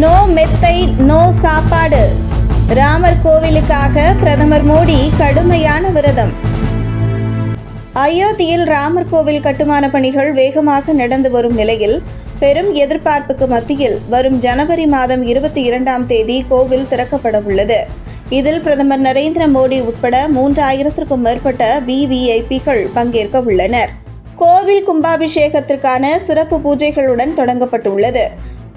No மெத்தை no சாப்பாடு. ராமர் கோவிலுக்காக பிரதமர் மோடி கடுமையான விரதம். அயோத்தியில் ராமர் கோவில் கட்டுமான பணிகள் வேகமாக நடந்து வரும் நிலையில் பெரும் எதிர்பார்ப்புக்கு மத்தியில் வரும் ஜனவரி மாதம் இருபத்தி இரண்டாம் தேதி கோவில் திறக்கப்பட உள்ளது. இதில் பிரதமர் நரேந்திர மோடி உட்பட மூன்றாயிரத்திற்கும் மேற்பட்ட விவிஐபிகள் பங்கேற்க உள்ளனர். கோவில் கும்பாபிஷேகத்திற்கான சிறப்பு பூஜைகளுடன் தொடங்கப்பட்டுள்ளது.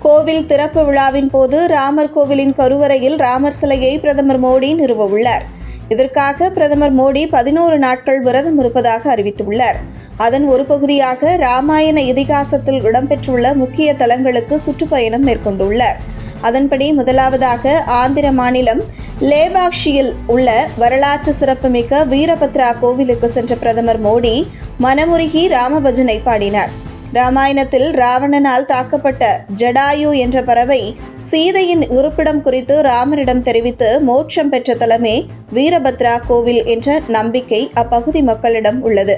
கோவில் திறப்பு விழாவின் போது ராமர் கோவிலின் கருவறையில் ராமர் சிலையை பிரதமர் மோடி நிறுவ உள்ளார். இதற்காக பிரதமர் மோடி பதினோரு நாட்கள் விரதம் இருப்பதாக அறிவித்துள்ளார். அதன் ஒரு பகுதியாக ராமாயண இதிகாசத்தில் இடம்பெற்றுள்ள முக்கிய தலங்களுக்கு சுற்றுப்பயணம் மேற்கொண்டுள்ளார். அதன்படி முதலாவதாக ஆந்திர மாநிலம் லேபாக்ஷியில் உள்ள வரலாற்று சிறப்புமிக்க வீரபத்ரா கோவிலுக்கு சென்ற பிரதமர் மோடி மனமுருகி ராமபஜனை பாடினார். ராமாயணத்தில் ராவணனால் தாக்கப்பட்ட ஜடாயு என்ற பறவை சீதையின் இருப்பிடம் குறித்து ராமரிடம் தெரிவித்து மோட்சம் பெற்ற தலமே வீரபத்ரா கோவில் என்ற நம்பிக்கை அப்பகுதி மக்களிடம் உள்ளது.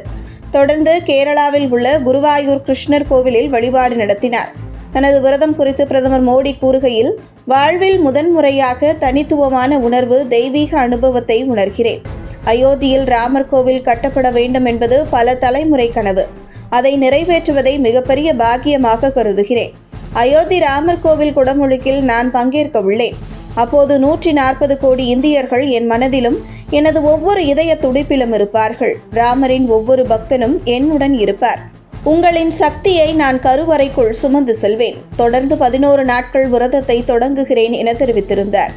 தொடர்ந்து கேரளாவில் உள்ள குருவாயூர் கிருஷ்ணர் கோவிலில் வழிபாடு நடத்தினார். தனது விரதம் குறித்து பிரதமர் மோடி கூறுகையில் வாழ்வில் முதன்முறையாக தனித்துவமான உணர்வு தெய்வீக அனுபவத்தை உணர்கிறேன். அயோத்தியில் ராமர் கோவில் கட்டப்பட வேண்டும் என்பது பல தலைமுறை கனவு. அதை நிறைவேற்றுவதை மிகப்பெரிய பாக்கியமாக கருதுகிறேன். அயோத்தி ராமர் கோவில் குடமுழுக்கில் நான் பங்கேற்க உள்ளேன் அப்போது நூற்றி நாற்பது கோடி இந்தியர்கள் என் மனதிலும் எனது ஒவ்வொரு இதய துடிப்பிலும் இருப்பார்கள். ராமரின் ஒவ்வொரு பக்தனும் என்னுடன் இருப்பார். உங்களின் சக்தியை நான் கருவறைக்குள் சுமந்து செல்வேன். தொடர்ந்து பதினோரு நாட்கள் விரதத்தை தொடங்குகிறேன் என தெரிவித்திருந்தார்.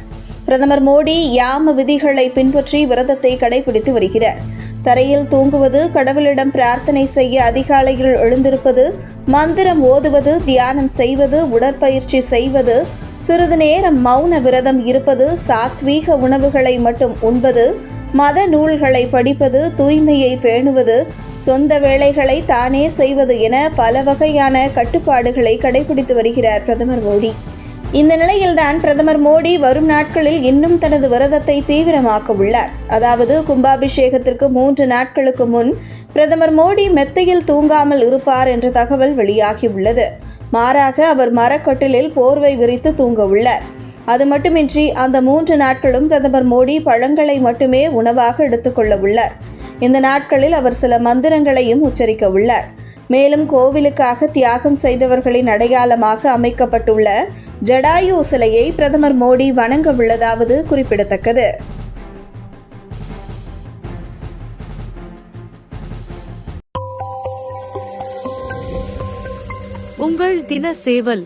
பிரதமர் மோடி யாம விதிகளை பின்பற்றி விரதத்தை கடைபிடித்து வருகிறார். தரையில் தூங்குவது கடவுளிடம் பிரார்த்தனை செய்ய அதிகாலையில் எழுந்திருப்பது மந்திரம் ஓதுவது தியானம் செய்வது உடற்பயிற்சி செய்வது சிறிது நேரம் மௌன விரதம் இருப்பது சாத்வீக உணவுகளை மட்டும் உண்பது மத நூல்களை படிப்பது தூய்மையை பேணுவது சொந்த வேலைகளை தானே செய்வது என பல வகையான கட்டுப்பாடுகளை கடைபிடித்து வருகிறார் பிரதமர் மோடி. இந்த நிலையில்தான் பிரதமர் மோடி வரும் நாட்களில் இன்னும் தனது விரதத்தை தீவிரமாக்க உள்ளார் அதாவது கும்பாபிஷேகத்திற்கு மூன்று நாட்களுக்கு முன் பிரதமர் மோடி மெத்தையில் தூங்காமல் இருப்பார் என்ற தகவல் வெளியாகியுள்ளது. மாறாக அவர் மரக்கட்டிலில் போர்வை விரித்து தூங்க உள்ளார் அது மட்டுமின்றி அந்த மூன்று நாட்களும் பிரதமர் மோடி பழங்களை மட்டுமே உணவாக எடுத்துக்கொள்ள உள்ளார் இந்த நாட்களில் அவர் சில மந்திரங்களையும் உச்சரிக்க உள்ளார் மேலும் கோவிலுக்காக தியாகம் செய்தவர்களின் அடையாளமாக அமைக்கப்பட்டுள்ள ஜடாயு சிலையை பிரதமர் மோடி வணங்க உள்ளதாவது குறிப்பிடத்தக்கது. உங்கள் தின சேவல்